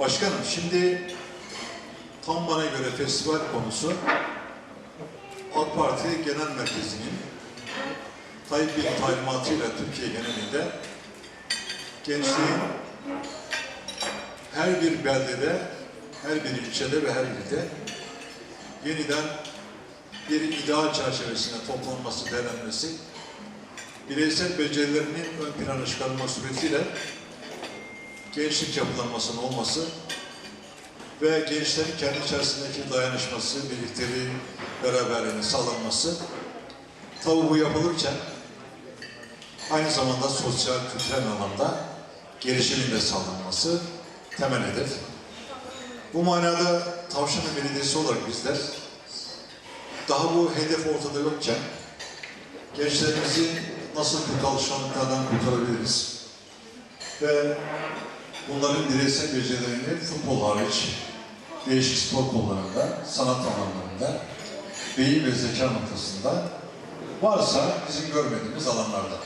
Başkanım şimdi tam bana göre festival konusu AK Parti Genel Merkezi'nin Tayyip Bey'in talimatıyla Türkiye genelinde gençliğin her bir beldede, her bir ilçede ve her ilde yeniden bir ideal çerçevesinde toplanması, değerlenmesi, bireysel becerilerinin ön plana çıkarılma suretiyle gençlik yapılanmasının olması ve gençlerin kendi içerisindeki dayanışması, birlikteliği, beraberliğinin sağlanması tabi bu yapılırken aynı zamanda sosyal, kültürel anlamda gelişimin de sağlanması temel hedef. Bu manada Tavşanlı Belediyesi olarak bizler daha bu hedef ortada yokken gençlerimizi nasıl kötü alışkanlıklardan kurtarabiliriz? Ve bunların bireysel becerilerini futbol hariç değişik spor kollarında, sanat alanlarında, beyin ve zeka noktasında varsa bizim görmediğimiz alanlarda.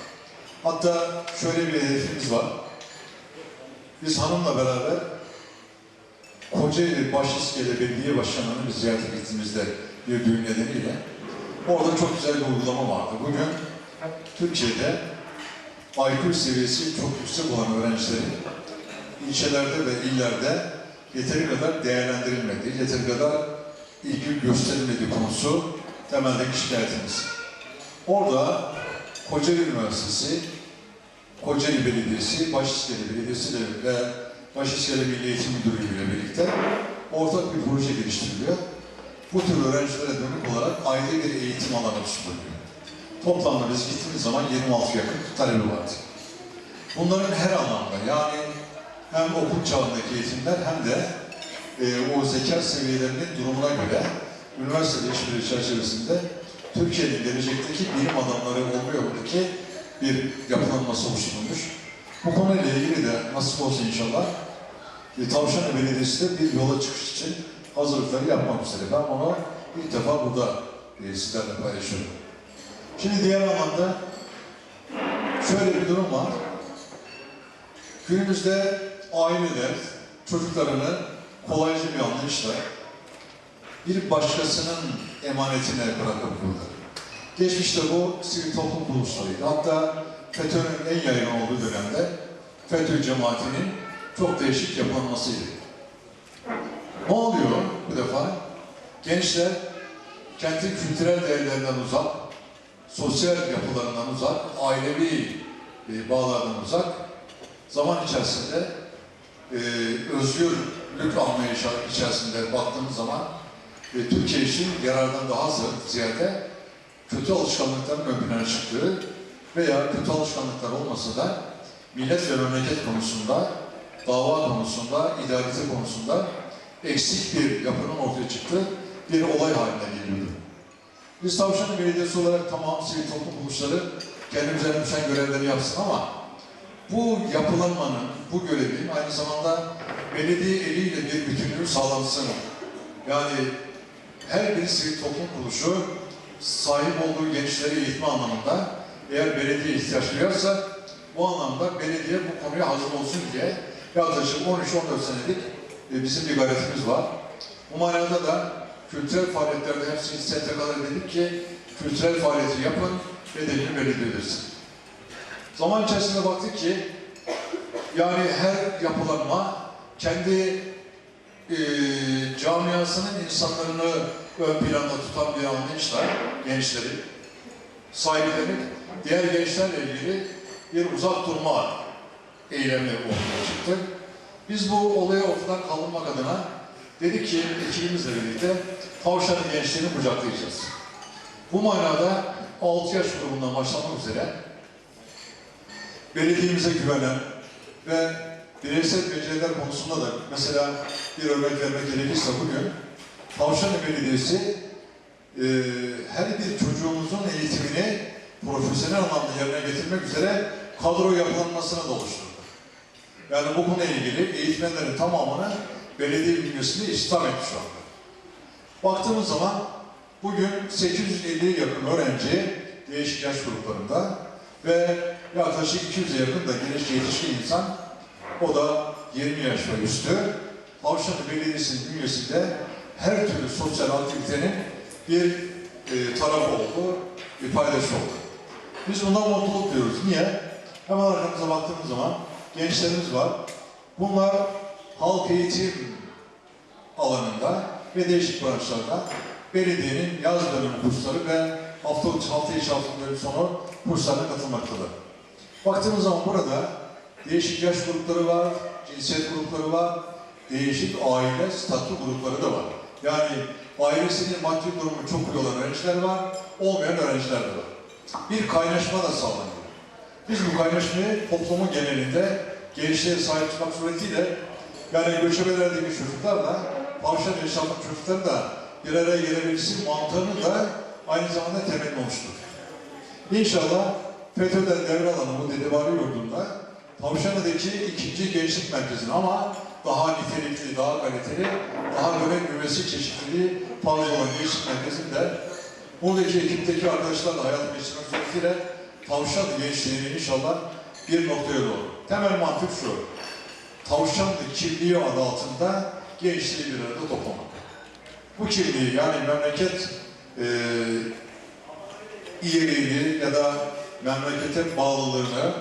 Hatta şöyle bir hedefimiz var. Biz hanımla beraber Kocaeli Başiskele Belediye Başkanı'nı bir ziyarete gittiğimizde bir düğün nedeniyle orada çok güzel bir uygulama vardı. Bugün Türkiye'de IQ seviyesi çok yüksek olan öğrencilerin ilçelerde ve illerde yeteri kadar değerlendirilmediği, yeteri kadar ilgi gösterilmediği konusu temeldeki şikayetimiz. Orada Kocaeli Üniversitesi, Kocaeli Belediyesi, Başiskele Belediyesi ve Başiskele Milli Eğitim Müdürlüğü ile birlikte ortak bir proje geliştiriliyor. Bu tür öğrencilere dönük olarak ayrı bir eğitim alanı sunuluyor. Toplamda biz gittiğimiz zaman 26 yakın talebi vardı. Bunların her anlamda yani hem okul çağındaki eğitimler hem de e, o zeka seviyelerinin durumuna göre üniversite işbirliği çerçevesinde Türkiye'nin gelecekteki bilim adamları olma yolundaki bir yapılanması oluşturulmuş. Bu konuyla ilgili de nasip olsa inşallah e, Tavşanlı Belediyesi de bir yola çıkış için hazırlıkları yapmak üzere. Ben onu ilk defa burada e, sizlerle paylaşıyorum. Şimdi diğer anlamda şöyle bir durum var. Günümüzde aileler çocuklarını kolayca bir anlayışla bir başkasının emanetine bırakıp burada. Geçmişte bu sivil toplum kuruluşlarıydı. Hatta FETÖ'nün en yaygın olduğu dönemde FETÖ cemaatinin çok değişik yapılanmasıydı. Ne oluyor bu defa? Gençler kendi kültürel değerlerinden uzak, sosyal yapılarından uzak, ailevi e, bağlardan uzak, zaman içerisinde e, özgürlük anlayışı içerisinde baktığımız zaman e, Türkiye için yarardan daha ziyade kötü alışkanlıkların ön çıktığı veya kötü alışkanlıklar olmasa da millet ve memleket konusunda, dava konusunda, idealite konusunda eksik bir yapının ortaya çıktığı bir olay haline geliyordu. Biz Tavşanlı Belediyesi olarak tamam sivil toplum kuruluşları kendimize düşen görevleri yapsın ama bu yapılanmanın, bu görevin aynı zamanda belediye eliyle bir bütünlüğü sağlansın. Yani her bir sivil toplum kuruluşu sahip olduğu gençleri eğitme anlamında eğer belediye ihtiyaç duyarsa bu anlamda belediye bu konuya hazır olsun diye yaklaşık 13-14 senelik e, bizim bir gayretimiz var. Bu manada da kültürel faaliyetlerde hepsini STK'lara dedik ki kültürel faaliyeti yapın, bedelini ödesin. Zaman içerisinde baktık ki yani her yapılanma kendi e, camiasının insanlarını ön planda tutan bir anlayışla gençleri sahiplenip diğer gençlerle ilgili bir uzak durma eylemi ortaya çıktı. Biz bu olaya ortadan kaldırmak adına dedik ki ekibimizle birlikte tavşanın gençliğini kucaklayacağız. Bu manada 6 yaş grubundan başlamak üzere belediyemize güvenen ve bireysel beceriler konusunda da mesela bir örnek vermek gerekirse bugün Tavşanlı Belediyesi e, her bir çocuğumuzun eğitimini profesyonel anlamda yerine getirmek üzere kadro yapılanmasına da oluşturdu. Yani bu konuyla ilgili eğitmenlerin tamamını belediye bünyesinde istihdam etti şu anda. Baktığımız zaman bugün 850'ye yakın öğrenci değişik yaş gruplarında ve yaklaşık 200'e yakın da genç yetişkin insan o da 20 yaş ve üstü Avşanlı Belediyesi'nin bünyesinde her türlü sosyal aktivitenin bir e, tarafı oldu, bir paydaşı oldu. Biz bundan mutluluk duyuyoruz. Niye? Hemen arkamıza baktığımız zaman gençlerimiz var. Bunlar halk eğitim alanında ve değişik branşlarda belediyenin yaz dönemi kursları ve hafta hafta içi hafta dönemi sonu kurslarına katılmaktadır. Baktığımız zaman burada değişik yaş grupları var, cinsiyet grupları var, değişik aile statü grupları da var. Yani ailesinin maddi durumu çok iyi olan öğrenciler var, olmayan öğrenciler de var. Bir kaynaşma da sağlanıyor. Biz bu kaynaşmayı toplumun genelinde gençliğe sahip çıkmak suretiyle yani göçebelerdeki çocuklarla tavşan yaşamak çocukları da bir araya gelebilsin mantığını da aynı zamanda temelini oluşturur. İnşallah FETÖ'den devralan bu Dedebari yurdunda Tavşanlı'daki ikinci gençlik merkezini ama daha nitelikli, daha kaliteli, daha göbek büyümesi çeşitliliği fazla olan gençlik merkezinde buradaki ekipteki arkadaşlarla hayat geçirmek suretiyle Tavşanlı gençliğini inşallah bir noktaya doğru. Temel mantık şu. Tavşanlı kimliği adı altında gençliği bir arada toplamak. Bu kimliği yani memleket eee iyiliğini ya da memlekete bağlılığını,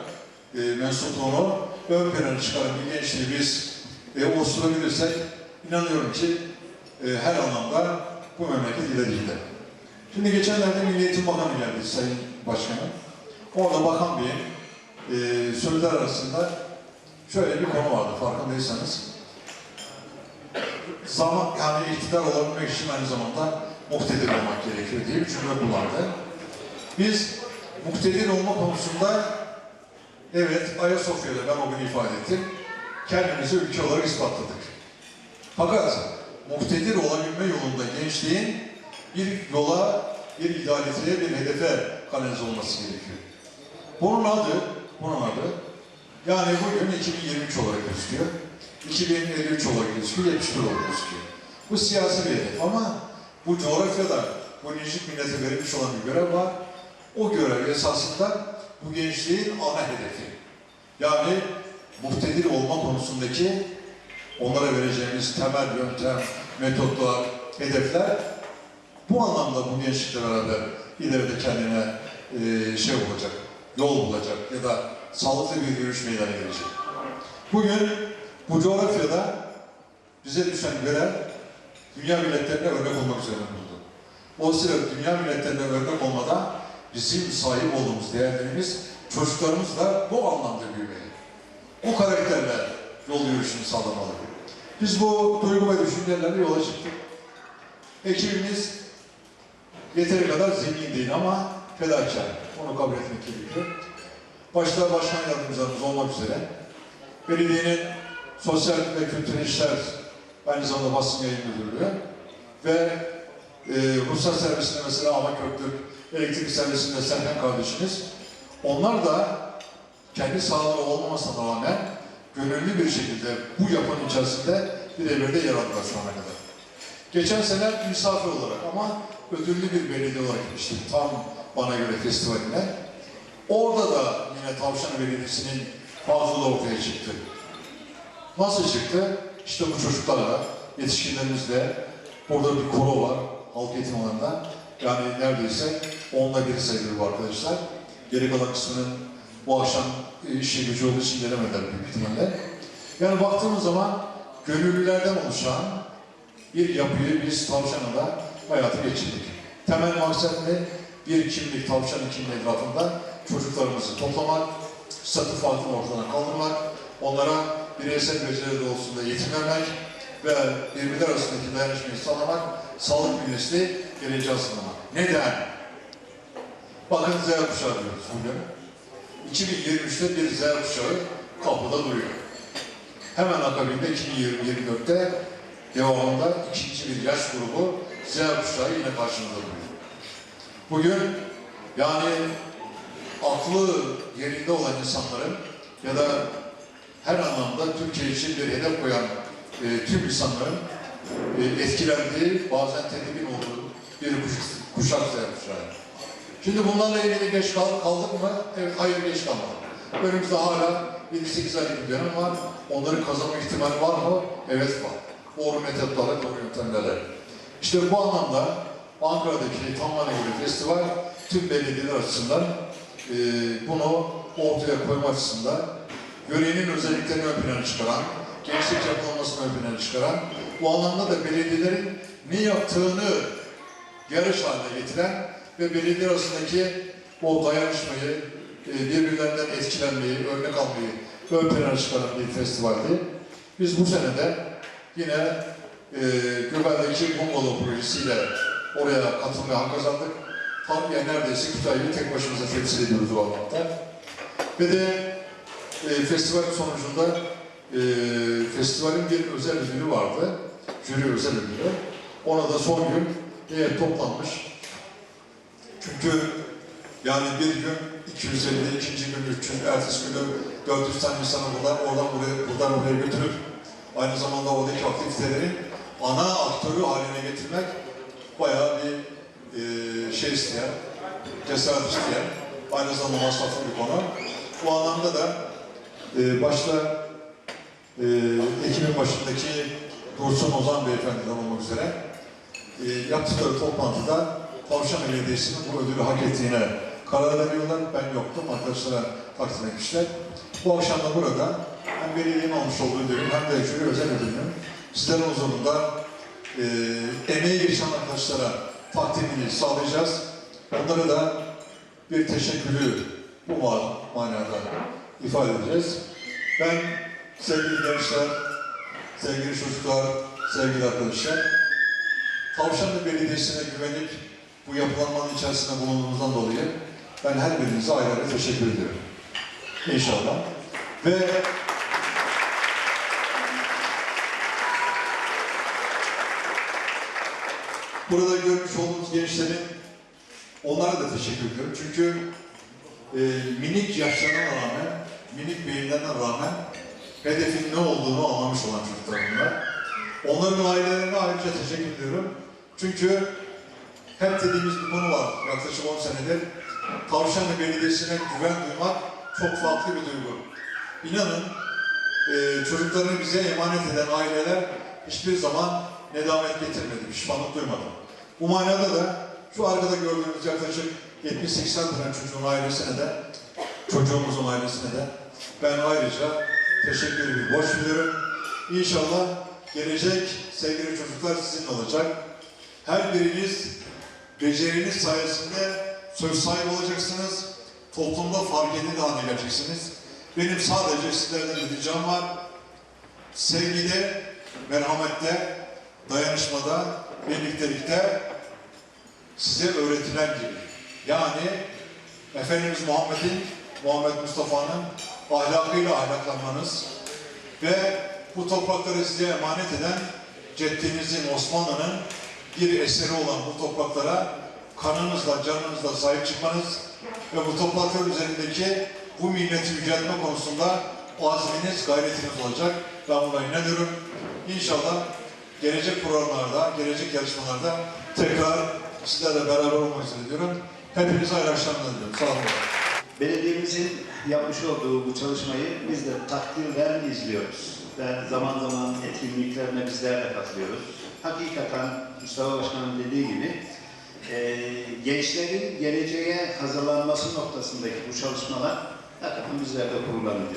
e, mensupluğunu ön plana çıkaran bir gençliği biz e, oluşturabilirsek inanıyorum ki e, her anlamda bu memleket ileri gider. Şimdi geçenlerde Milli Eğitim Bakanı geldi Sayın Başkanım. Orada Bakan Bey'in e, sözler arasında şöyle bir konu vardı farkındaysanız. Zaman yani iktidar olabilmek için aynı zamanda muhtedir olmak gerekiyor diye bir cümle kullandı. Biz muktedir olma konusunda evet Ayasofya'da ben o gün ifade ettim. Kendimizi ülke olarak ispatladık. Fakat muktedir olabilme yolunda gençliğin bir yola, bir idealiteye, bir hedefe kanalize olması gerekiyor. Bunun adı, bunun adı yani bugün 2023 olarak gözüküyor. 2053 olarak gözüküyor, 71 olarak gözüküyor. Bu siyasi bir hedef ama bu coğrafyada bu Necip millete verilmiş olan bir görev var. O görev esasında bu gençliğin ana hedefi. Yani muhtedir olma konusundaki onlara vereceğimiz temel yöntem, metotlar, hedefler bu anlamda bu gençlikle beraber ileride kendine eee, şey olacak, yol bulacak ya da sağlıklı bir yürüyüş meydana gelecek. Bugün bu coğrafyada bize düşen görev dünya milletlerine örnek olmak üzerine kuruldu. O sırada dünya milletlerine örnek olmadan bizim sahip olduğumuz değerlerimiz çocuklarımız da bu anlamda büyümeli. O karakterle yol yürüyüşünü sağlamalı. Biz bu duygu ve düşüncelerle yola çıktık. Ekibimiz yeteri kadar zengin değil ama fedakar. Onu kabul etmek gerekiyor. Başta başkan yardımcılarımız olmak üzere belediyenin sosyal ve kültürel işler aynı zamanda basın yayın müdürlüğü ve e, ruhsat servisinde mesela Ahmet Köktürk, elektrik servisinde Serkan kardeşimiz onlar da kendi sahaları olmamasına rağmen gönüllü bir şekilde bu yapının içerisinde bir evrede yer aldılar şu ana kadar. Geçen sene misafir olarak ama ödüllü bir belediye olarak gitmiştik tam bana göre festivaline. Orada da yine Tavşan Belediyesi'nin fazlalığı ortaya çıktı. Nasıl çıktı? İşte bu çocuklarla, yetişkinlerimizle, burada bir koro var, halk eğitim alanında. Yani neredeyse onda bir sayılır bu arkadaşlar. Geri kalan kısmının bu akşam e, işi gücü olduğu için gelemediler büyük ihtimalle. Yani baktığımız zaman gönüllülerden oluşan bir yapıyı biz tavşanla hayata geçirdik. Temel maksat ne? Bir kimlik, tavşanın kimliği etrafında çocuklarımızı toplamak, statü farkını ortadan kaldırmak, onlara bireysel becerileri doğrultusunda eğitim vermek ve birbirler arasındaki dayanışmayı sağlamak, sağlık bünyesinde geleceği hazırlamak. Neden? Bakın Z kuşağı diyoruz bugün. 2023'te bir Z kuşağı kapıda duruyor. Hemen akabinde 2024'te devamında ikinci bir yaş grubu Z kuşağı yine karşımıza duruyor. Bugün yani aklı yerinde olan insanların ya da her anlamda Türkiye için bir hedef koyan e, tüm insanların e, etkilendiği, bazen tedirgin olduğu bir kuş, kuşak Z kuşağı. Şimdi bunlarla ilgili geç kal- kaldık mı? Evet, hayır geç kalmadık. Önümüzde hala 7-8 aylık bir dönem var. Onların kazanma ihtimali var mı? Evet var. doğru metotlara, doğru yöntemlere. İşte bu anlamda Ankara'daki Tamlane Gölü Festival tüm belediyeler açısından e, bunu ortaya koyma açısından yörenin özelliklerini ön plana çıkaran, gençlik yapılanmasını ön plana çıkaran, bu anlamda da belediyelerin ne yaptığını yarış haline getiren ve belediye arasındaki o dayanışmayı, e, birbirlerinden etkilenmeyi, örnek almayı ön plana çıkaran bir festivaldi. Biz bu sene de yine e, Göbel'deki Bungalov projesiyle oraya katılmaya hak kazandık. Tam yani neredeyse Kütahya'yı tek başımıza temsil ediyoruz o anlamda. Ve de e, festivalin sonucunda e, festivalin bir özel ödülü vardı. Jüri özel ödülü. Ona da son gün heyet toplanmış. Çünkü yani bir gün 250, ikinci gün 300, ertesi günü 400 tane insanı buradan, oradan buraya, buradan oraya götürüp aynı zamanda oradaki aktiviteleri ana aktörü haline getirmek bayağı bir e, şey isteyen, cesaret isteyen, aynı zamanda masraflı bir konu. Bu anlamda da e, başta e, ekibin başındaki Dursun Ozan Beyefendi'den olmak üzere e, yaptıkları toplantıda Tavşan Belediyesi'nin bu ödülü hak ettiğine karar veriyorlar. Ben yoktum, arkadaşlara takdim etmişler. Bu akşam da burada hem belediyenin almış olduğu ödülün hem de jüri özel ödülünün sizlerin huzurunda e, emeği geçen arkadaşlara takdimini sağlayacağız. Onlara da bir teşekkürü bu ma- manada ifade edeceğiz. Ben sevgili gençler, sevgili çocuklar, sevgili arkadaşlar, Tavşanlı Belediyesi'ne güvenip bu yapılanmanın içerisinde bulunduğumuzdan dolayı ben her birinize ayrı ayrı teşekkür ediyorum. İnşallah. Ve burada görmüş olduğunuz gençlerin onlara da teşekkür ediyorum. Çünkü e, minik yaşlarına rağmen, minik beyinlerine rağmen hedefin ne olduğunu anlamış olan çocuklar bunlar. Onların ailelerine ayrıca teşekkür ediyorum. Çünkü hep dediğimiz bir konu var yaklaşık 10 senedir. Tavşanlı Belediyesi'ne güven duymak çok farklı bir duygu. İnanın e, çocuklarını bize emanet eden aileler hiçbir zaman nedamet getirmedi, pişmanlık duymadı. Bu manada da şu arkada gördüğünüz yaklaşık 70-80 tane çocuğun ailesine de, çocuğumuzun ailesine de ben ayrıca teşekkür bir borç biliyorum. İnşallah gelecek sevgili çocuklar sizin olacak. Her biriniz beceriniz sayesinde söz sahibi olacaksınız. Toplumda fark edilir hale geleceksiniz. Benim sadece sizlerden bir ricam var. Sevgide, merhamette, dayanışmada, birliktelikte size öğretilen gibi. Yani Efendimiz Muhammed'in, Muhammed Mustafa'nın ahlakıyla ahlaklanmanız ve bu toprakları size emanet eden ceddinizin, Osmanlı'nın bir eseri olan bu topraklara kanınızla, canınızla sahip çıkmanız ve bu topraklar üzerindeki bu milleti yüceltme konusunda azminiz, gayretiniz olacak. Ben buna inanıyorum. İnşallah gelecek programlarda, gelecek yarışmalarda tekrar sizlerle beraber olmak istiyorum. Hepinize hayırlı akşamlar diliyorum. Sağ olun. Belediyemizin yapmış olduğu bu çalışmayı biz de takdirle izliyoruz. Ve zaman zaman etkinliklerine bizler de katılıyoruz. Hakikaten Mustafa Başkan'ın dediği gibi e, gençlerin geleceğe hazırlanması noktasındaki bu çalışmalar hakikaten bizlerde kurulanıyor.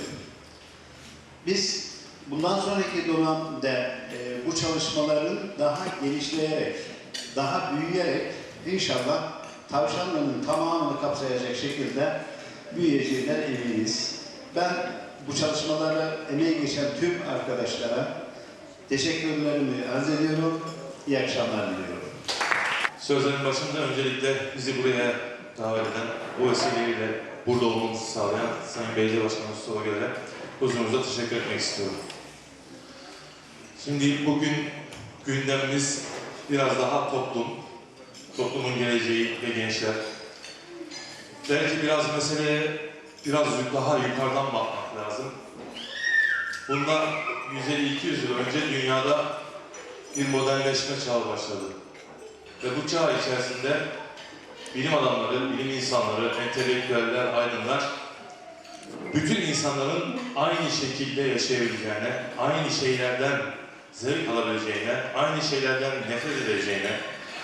Biz bundan sonraki dönemde e, bu çalışmaların daha genişleyerek, daha büyüyerek inşallah Tavşanlı'nın tamamını kapsayacak şekilde büyüyeceğinden eminiz. Ben bu çalışmalara emeği geçen tüm arkadaşlara teşekkürlerimi arz ediyorum. İyi akşamlar diliyorum. Sözlerin başında öncelikle bizi buraya davet eden, bu vesileyle burada olmamızı sağlayan Sayın Belediye Başkanı Mustafa Göler'e huzurunuza teşekkür etmek istiyorum. Şimdi bugün gündemimiz biraz daha toplum, toplumun geleceği ve gençler. Belki biraz meseleye biraz daha yukarıdan bakmak lazım. Bundan 150-200 yıl önce dünyada bir modernleşme çağı başladı. Ve bu çağ içerisinde bilim adamları, bilim insanları, entelektüeller, aydınlar bütün insanların aynı şekilde yaşayabileceğine, aynı şeylerden zevk alabileceğine, aynı şeylerden nefret edeceğine,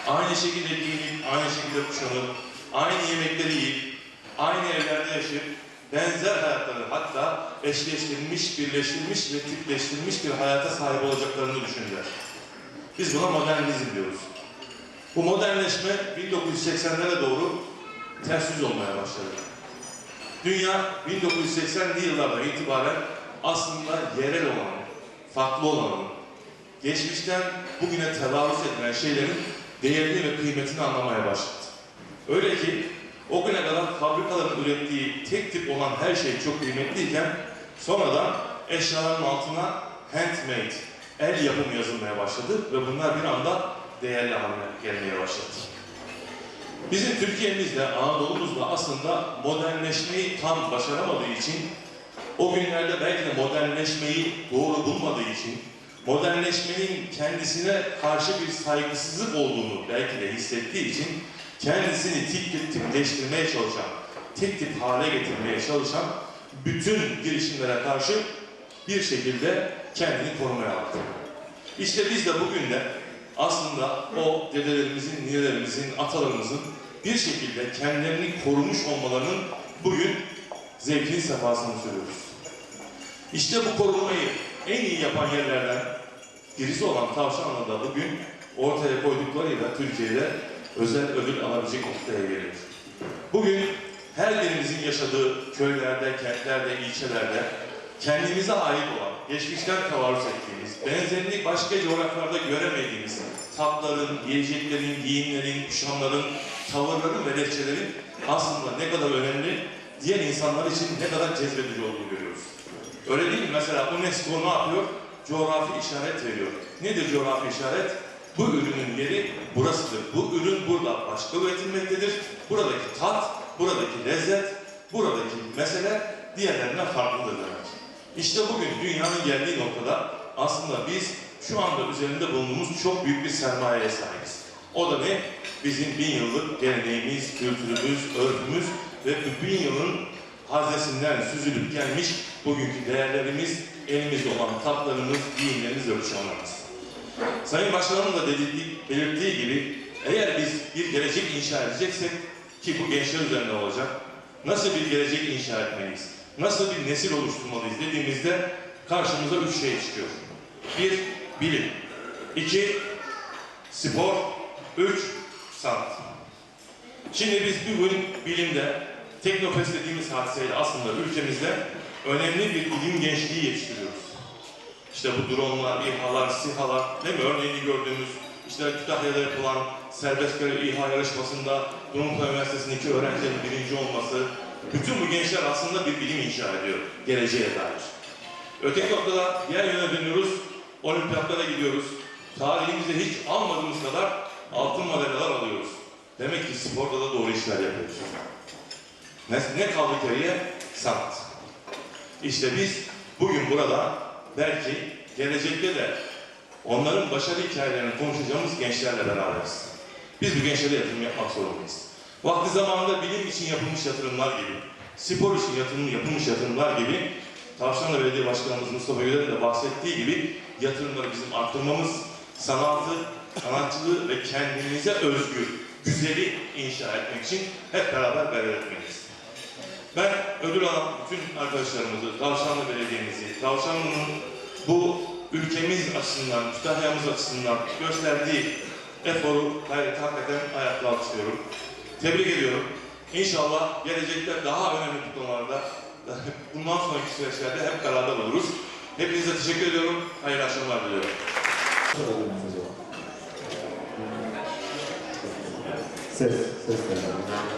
aynı şekilde giyinip, aynı şekilde kuşanıp, aynı yemekleri yiyip, aynı evlerde yaşayıp, benzer hayatları hatta eşleştirilmiş, birleştirilmiş ve tipleştirilmiş bir hayata sahip olacaklarını düşündüler. Biz buna modernizm diyoruz. Bu modernleşme 1980'lere doğru ters yüz olmaya başladı. Dünya 1980'li yıllardan itibaren aslında yerel olan, farklı olan, geçmişten bugüne tevarüz edilen şeylerin değerini ve kıymetini anlamaya başladı. Öyle ki o güne kadar fabrikaların ürettiği tek tip olan her şey çok kıymetliyken sonradan eşyaların altına handmade, el yapımı yazılmaya başladı ve bunlar bir anda değerli haline gelmeye başladı. Bizim Türkiye'mizde, Anadolu'muzda aslında modernleşmeyi tam başaramadığı için, o günlerde belki de modernleşmeyi doğru bulmadığı için, modernleşmenin kendisine karşı bir saygısızlık olduğunu belki de hissettiği için, kendisini tip tip tipleştirmeye çalışan, tek tip hale getirmeye çalışan bütün girişimlere karşı bir şekilde kendini korumaya aldı. İşte biz de bugün de aslında o dedelerimizin, ninelerimizin, atalarımızın bir şekilde kendilerini korumuş olmalarının bugün zevkini sefasını sürüyoruz. İşte bu korumayı en iyi yapan yerlerden birisi olan Tavşanlı'da bugün ortaya koyduklarıyla Türkiye'de özel ödül alabilecek noktaya geliyor. Bugün her birimizin yaşadığı köylerde, kentlerde, ilçelerde kendimize ait olan, geçmişten tevarüz ettiğimiz, benzerini başka coğrafyalarda göremediğimiz tatların, yiyeceklerin, giyimlerin, kuşamların, tavırların ve lehçelerin aslında ne kadar önemli, diğer insanlar için ne kadar cezbedici olduğunu görüyoruz. Öyle değil mi? Mesela UNESCO ne yapıyor? Coğrafi işaret veriyor. Nedir coğrafi işaret? Bu ürünün yeri burasıdır. Bu ürün burada başka üretilmektedir. Buradaki tat, buradaki lezzet, buradaki mesele diğerlerinden farklıdır demek. İşte bugün dünyanın geldiği noktada aslında biz şu anda üzerinde bulunduğumuz çok büyük bir sermayeye sahibiz. O da ne? Bizim bin yıllık geleneğimiz, kültürümüz, örfümüz ve bu bin yılın haznesinden süzülüp gelmiş bugünkü değerlerimiz, elimizde olan tatlarımız, giyimlerimiz ve kuşamlarımız. Sayın Başkanım da dediği, belirttiği gibi eğer biz bir gelecek inşa edeceksek ki bu gençler üzerinde olacak, nasıl bir gelecek inşa etmeliyiz? Nasıl bir nesil oluşturmalıyız dediğimizde karşımıza üç şey çıkıyor. Bir, bilim. iki spor. Üç, sanat. Şimdi biz bugün bilimde Teknofest dediğimiz hadiseyle aslında ülkemizde önemli bir ilim gençliği yetiştiriyoruz. İşte bu dronlar, İHA'lar, SİHA'lar, değil mi? Örneğini gördüğümüz, işte Kütahya'da yapılan serbest görev İHA yarışmasında Dumlupınar Üniversitesi'ndeki öğrencilerin birinci olması, bütün bu gençler aslında bir bilim inşa ediyor, geleceğe dair. Öteki noktada diğer yöne dönüyoruz, olimpiyatlara gidiyoruz. Tarihimizde hiç almadığımız kadar altın madalyalar alıyoruz. Demek ki sporda da doğru işler yapıyoruz. Ne, ne kaldı geriye? Sanat. İşte biz bugün burada belki gelecekte de onların başarı hikayelerini konuşacağımız gençlerle beraberiz. Biz bu gençlere yatırım yapmak zorundayız. Vakti zamanında bilim için yapılmış yatırımlar gibi, spor için yatırım, yapılmış yatırımlar gibi, Tavşanlı Belediye Başkanımız Mustafa Güler'in de bahsettiği gibi yatırımları bizim arttırmamız, sanatı, sanatçılığı ve kendimize özgür, güzeli inşa etmek için hep beraber gayret etmeliyiz. Ben ödül alan bütün arkadaşlarımızı, Tavşanlı Belediye'mizi, Tavşanlı'nın bu ülkemiz açısından, Kütahya'mız açısından gösterdiği eforu, gayreti hakikaten ayakta alkışlıyorum. Tebrik ediyorum. İnşallah gelecekte daha önemli kutlamalarda, bundan sonraki süreçlerde hep beraber oluruz. Hepinize teşekkür ediyorum. Hayırlı akşamlar diliyorum. Ses, ses verelim.